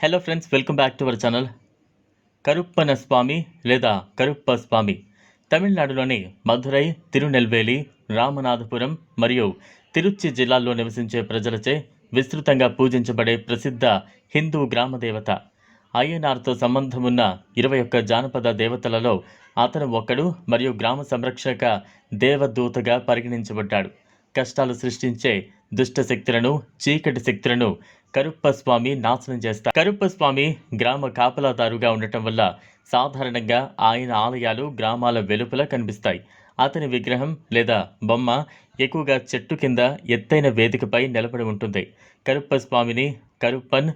Hello friends welcome back to our channel Karuppana Swamy లేదా కరుప్ప స్వామి తమిళనాడులోని మధురై తిరునెల్వేలి రామనాథపురం మరియు తిరుచి జిల్లాల్లో నివసించే ప్రజలచే విస్తృతంగా పూజించబడే ప్రసిద్ధ హిందూ గ్రామ దేవత అయ్యనార్తో సంబంధం ఉన్న ఇరవై ఒక్క జానపద దేవతలలో అతను ఒకడు మరియు గ్రామ సంరక్షక దేవదూతగా పరిగణించబడ్డాడు. కష్టాలు సృష్టించే దుష్ట శక్తులను చీకటి శక్తులను కరుప్ప స్వామి నాశనం చేస్తారు కరుప్ప స్వామి గ్రామ కాపలాదారుగా ఉండటం వల్ల సాధారణంగా ఆయన ఆలయాలు గ్రామాల వెలుపల కనిపిస్తాయి. అతని విగ్రహం లేదా బొమ్మ ఎక్కువగా చెట్టు కింద ఎత్తైన వేదికపై నిలబడి ఉంటుంది. కరుప్ప స్వామిని కరుప్పన్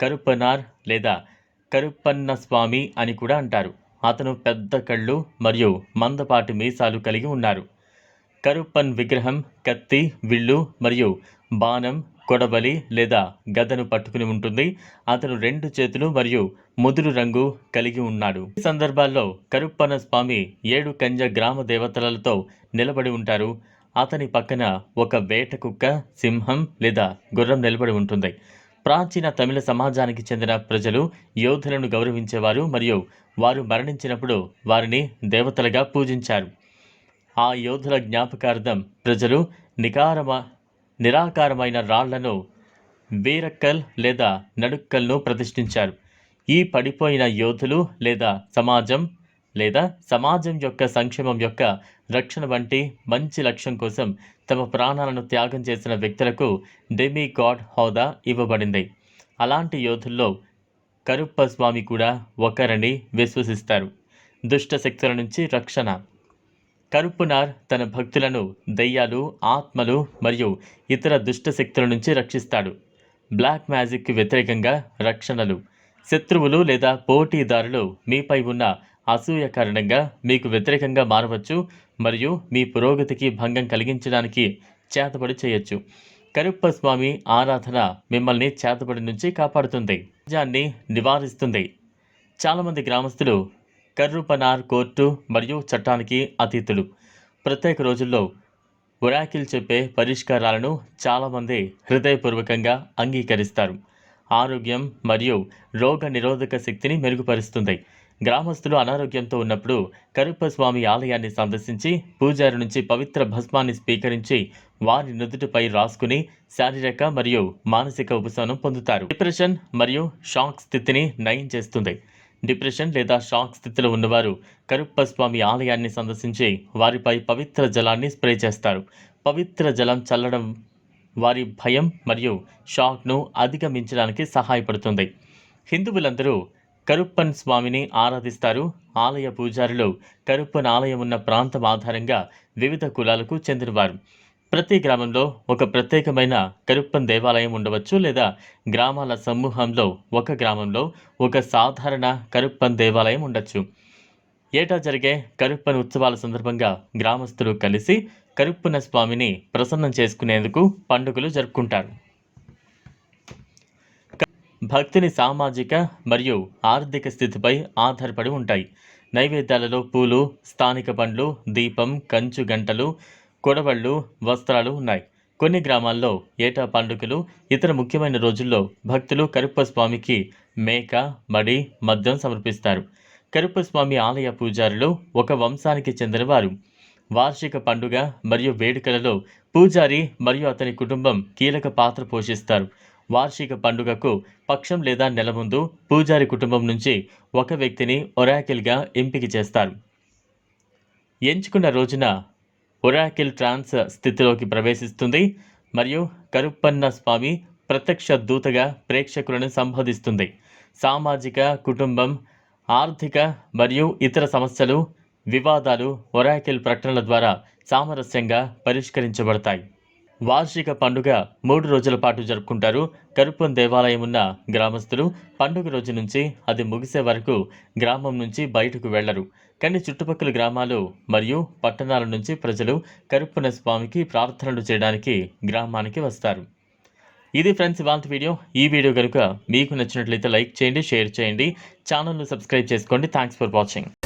కరుప్పనార్ లేదా కరుప్పన్న స్వామి అని కూడా అంటారు. అతను పెద్ద కళ్ళు మరియు మందపాటి మీసాలు కలిగి ఉన్నారు. కరుప్పన్ విగ్రహం కత్తి విల్లు మరియు బాణం కొడవలి లేదా గదను పట్టుకుని ఉంటుంది. అతను రెండు చేతులు మరియు ముదురు రంగు కలిగి ఉన్నాడు. ఈ సందర్భాల్లో కరుప్పన స్వామి ఏడు కంజ గ్రామ దేవతలతో నిలబడి ఉంటారు. అతని పక్కన ఒక వేట కుక్క సింహం లేదా గుర్రం నిలబడి ఉంటుంది. ప్రాచీన తమిళ సమాజానికి చెందిన ప్రజలు యోధులను గౌరవించేవారు మరియు వారు మరణించినప్పుడు వారిని దేవతలుగా పూజించారు. ఆ యోధుల జ్ఞాపకార్థం ప్రజలు నికారమ నిరాకారమైన రాళ్ళను వీరక్కల్ లేదా నడుక్కల్ను ప్రతిష్ఠించారు. ఈ పడిపోయిన యోధులు లేదా సమాజం లేదా సమాజం యొక్క సంక్షేమం యొక్క రక్షణ వంటి మంచి లక్ష్యం కోసం తమ ప్రాణాలను త్యాగం చేసిన వ్యక్తులకు డెమీ గాడ్ హోదా ఇవ్వబడింది. అలాంటి యోధుల్లో కరుప్ప స్వామి కూడా ఒకరని విశ్వసిస్తారు. దుష్ట శక్తుల నుంచి రక్షణ. కరుప్పునార్ తన భక్తులను దయ్యాలు ఆత్మలు మరియు ఇతర దుష్ట శక్తుల నుంచి రక్షిస్తాడు. బ్లాక్ మ్యాజిక్కి వ్యతిరేకంగా రక్షణలు. శత్రువులు లేదా పోటీదారులు మీపై ఉన్న అసూయ కారణంగా మీకు వ్యతిరేకంగా మారవచ్చు మరియు మీ పురోగతికి భంగం కలిగించడానికి చేతబడి చేయొచ్చు. కరుప్ప స్వామి ఆరాధన మిమ్మల్ని చేతబడి నుంచి కాపాడుతుంది. నిజాన్ని నివారిస్తుంది. చాలామంది గ్రామస్తులు కర్రుపనార్ కోర్టు మరియు చట్టానికి అతీతులు. ప్రత్యేక రోజుల్లో ఒరాకిల్ చెప్పే పరిష్కారాలను చాలామంది హృదయపూర్వకంగా అంగీకరిస్తారు. ఆరోగ్యం మరియు రోగ నిరోధక శక్తిని మెరుగుపరుస్తుంది. గ్రామస్తులు అనారోగ్యంతో ఉన్నప్పుడు కరుప్పస్వామి ఆలయాన్ని సందర్శించి పూజారి నుంచి పవిత్ర భస్మాన్ని స్వీకరించి వారి నుదుటిపై రాసుకుని శారీరక మరియు మానసిక ఉపశమనం పొందుతారు. డిప్రెషన్ మరియు షాక్ స్థితిని నయం చేస్తుంది. డిప్రెషన్ లేదా షాక్ స్థితిలో ఉన్నవారు కరుప్ప స్వామి ఆలయాన్ని సందర్శించి వారిపై పవిత్ర జలాన్ని స్ప్రే చేస్తారు. పవిత్ర జలం చల్లడం వారి భయం మరియు షాక్ను అధిగమించడానికి సహాయపడుతుంది. హిందువులందరూ కరుప్పన్ స్వామిని ఆరాధిస్తారు. ఆలయ పూజారులు కరుప్పన్ ఆలయం ఉన్న ప్రాంతం ఆధారంగా వివిధ కులాలకు చెందినవారు. ప్రతి గ్రామంలో ఒక ప్రత్యేకమైన కరుప్పన్ దేవాలయం ఉండవచ్చు లేదా గ్రామాల సమూహంలో ఒక గ్రామంలో ఒక సాధారణ కరుప్పన్ దేవాలయం ఉండొచ్చు. ఏటా జరిగే కరుప్పన్ ఉత్సవాల సందర్భంగా గ్రామస్తులు కలిసి కరుప్పన స్వామిని ప్రసన్నం చేసుకునేందుకు పండుగలు జరుపుకుంటారు. భక్తిని సామాజిక మరియు ఆర్థిక స్థితిపై ఆధారపడి ఉంటాయి. నైవేద్యాలలో పూలు స్థానిక పండ్లు దీపం కంచు గంటలు కొడవళ్ళు వస్త్రాలు ఉన్నాయి. కొన్ని గ్రామాల్లో ఏటా పండుగలు ఇతర ముఖ్యమైన రోజుల్లో భక్తులు కరుప్ప స్వామికి మేక మడి మద్యం సమర్పిస్తారు. కరుప్ప స్వామి ఆలయ పూజారులు ఒక వంశానికి చెందినవారు. వార్షిక పండుగ మరియు వేడుకలలో పూజారి మరియు అతని కుటుంబం కీలక పాత్ర పోషిస్తారు. వార్షిక పండుగకు పక్షం లేదా నెల ముందు పూజారి కుటుంబం నుంచి ఒక వ్యక్తిని ఒరాకిల్గా ఎంపిక చేస్తారు. ఎంచుకున్న రోజున ఒరాకిల్ ట్రాన్స్ స్థితిలోకి ప్రవేశిస్తుంది మరియు కరుప్పన్న స్వామి ప్రత్యక్ష దూతగా ప్రేక్షకులను సంబోధిస్తుంది. సామాజిక కుటుంబం ఆర్థిక మరియు ఇతర సమస్యలు వివాదాలు ఒరాకిల్ ప్రకటనల ద్వారా సామరస్యంగా పరిష్కరించబడతాయి. వార్షిక పండుగ మూడు రోజుల పాటు జరుపుకుంటారు. కరుప్పన్ దేవాలయం ఉన్న గ్రామస్తులు పండుగ రోజు నుంచి అది ముగిసే వరకు గ్రామం నుంచి బయటకు వెళ్ళరు. కానీ చుట్టుపక్కల గ్రామాలు మరియు పట్టణాల నుంచి ప్రజలు కరుప్పన స్వామికి ప్రార్థనలు చేయడానికి గ్రామానికి వస్తారు. ఇది ఫ్రెండ్స్ ఇవాళ వీడియో. ఈ వీడియో కనుక మీకు నచ్చినట్లయితే లైక్ చేయండి షేర్ చేయండి. ఛానల్ను సబ్స్క్రైబ్ చేసుకోండి. Thanks for watching.